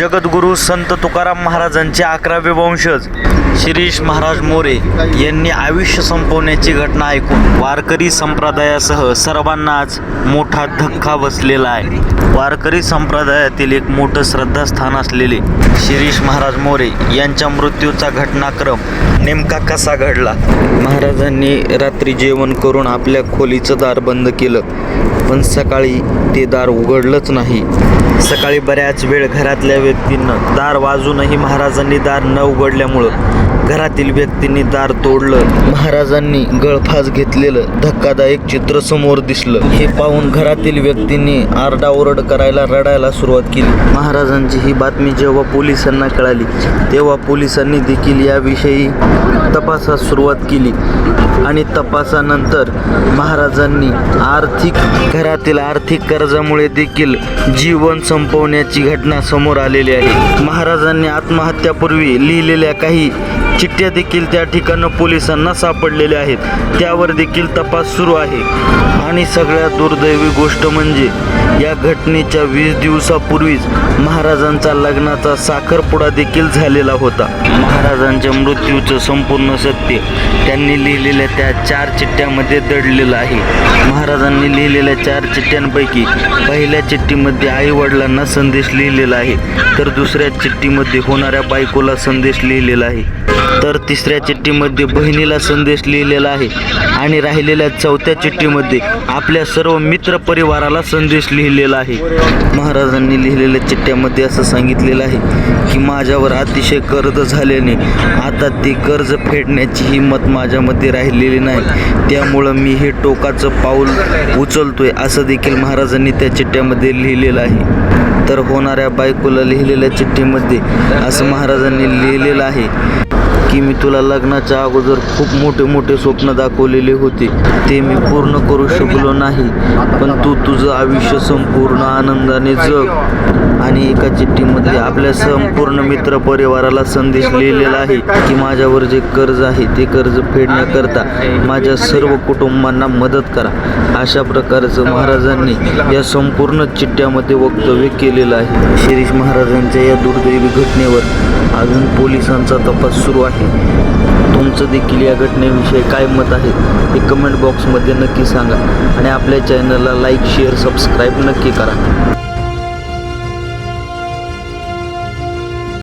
जगद्गुरू संत तुकाराम महाराजांचे अकरावे वंशज शिरीष महाराज मोरे यांनी आयुष्य संपवण्याची घटना ऐकून वारकरी संप्रदायासह सर्वांनाच मोठा धक्का बसलेला आहे. वारकरी संप्रदायातील एक मोठं श्रद्धास्थान असलेले शिरीष महाराज मोरे यांच्या मृत्यूचा घटनाक्रम नेमका कसा घडला? महाराजांनी रात्री जेवण करून आपल्या खोलीचं दार बंद केलं. पण सकाळी ते दार उघडलंच नाही. सकाळी बऱ्याच वेळ घरातल्या व्यक्तींना दार वाजूनही महाराजांनी दार न उघडल्यामुळं घरातील व्यक्तींनी दार तोडलं. महाराजांनी गळफास घेतलेलं धक्कादायक चित्र समोर दिसलं. हे पाहून घरातील व्यक्तींनी आरडाओरड करायला रडायला सुरुवात केली. महाराजांची ही बातमी जेव्हा पोलिसांना कळाली तेव्हा पोलिसांनी देखील याविषयी तपासास सुरुवात केली आणि तपासानंतर महाराजांनी आर्थिक घरातील आर्थिक कर्जामुळे देखील जीवन संपवण्याची घटना समोर आलेली आहे. महाराजांनी आत्महत्यापूर्वी लिहिलेल्या काही चिठ्ठ्या देखील त्या ठिकाणं पोलिसांना सापडलेल्या आहेत. त्यावर देखील तपास सुरू आहे. आणि सगळ्यात दुर्दैवी गोष्ट म्हणजे या घटनेच्या वीस दिवसापूर्वीच महाराजांचा लग्नाचा साखरपुडा देखील झालेला होता. महाराजांच्या मृत्यूचं संपूर्ण सत्य त्यांनी लिहिलेल्या त्या चार चिठ्ठ्यामध्ये दडलेलं आहे. महाराजांनी लिहिलेल्या चार चिठ्ठ्यांपैकी पहिल्या चिठ्ठीमध्ये आई वडिलांना संदेश लिहिलेला आहे तर दुसऱ्या चिठ्ठीमध्ये होणाऱ्या बायकोला संदेश लिहिलेला आहे तर तिसऱ्या चिठ्ठीमध्ये बहिणीला संदेश लिहिलेला आहे आणि राहिलेल्या चौथ्या चिठ्ठीमध्ये आपल्या सर्व मित्र परिवाराला संदेश लिहिलेला आहे. महाराजांनी लिहिलेल्या चिठ्ठ्यामध्ये असं सांगितलेलं आहे की माझ्यावर अतिशय कर्ज झाल्याने आता ते कर्ज फेडण्याची हिंमत माझ्यामध्ये राहिलेली नाही. त्यामुळं मी हे टोकाचं पाऊल उचलतोय असं देखील महाराजांनी त्या चिठ्ठ्यामध्ये लिहिलेलं आहे. तर होणाऱ्या बायकोला लिहिलेल्या चिठ्ठीमध्ये असं महाराजांनी लिहिलेलं आहे. की मी तुला लग्नाच्या अगोदर खूप मोठे मोठे स्वप्न दाखवलेले होते. ते मी पूर्ण करू शकलो नाही पण तू तुझं आयुष्य संपूर्ण आनंदाने जग आणि एका चिठ्ठीमध्ये आपल्या संपूर्ण मित्र परिवाराला संदेश लिहिलेला आहे की माझ्यावर जे कर्ज आहे ते कर्ज फेडण्याकरता माझ्या सर्व कुटुंबांना मदत करा. अशा प्रकारचं महाराजांनी या संपूर्ण चिठ्ठ्यामध्ये वक्तव्य केलेलं आहे. शिरीष महाराजांच्या या दुर्दैवी घटनेवर अजून पोलिसांचा तपास सुरू आहे. तुमचं देखील या घटनेविषयी काय मत आहे हे कमेंट बॉक्समध्ये नक्की सांगा. आणि आपल्या चॅनलला लाईक शेअर सबस्क्राईब नक्की करा.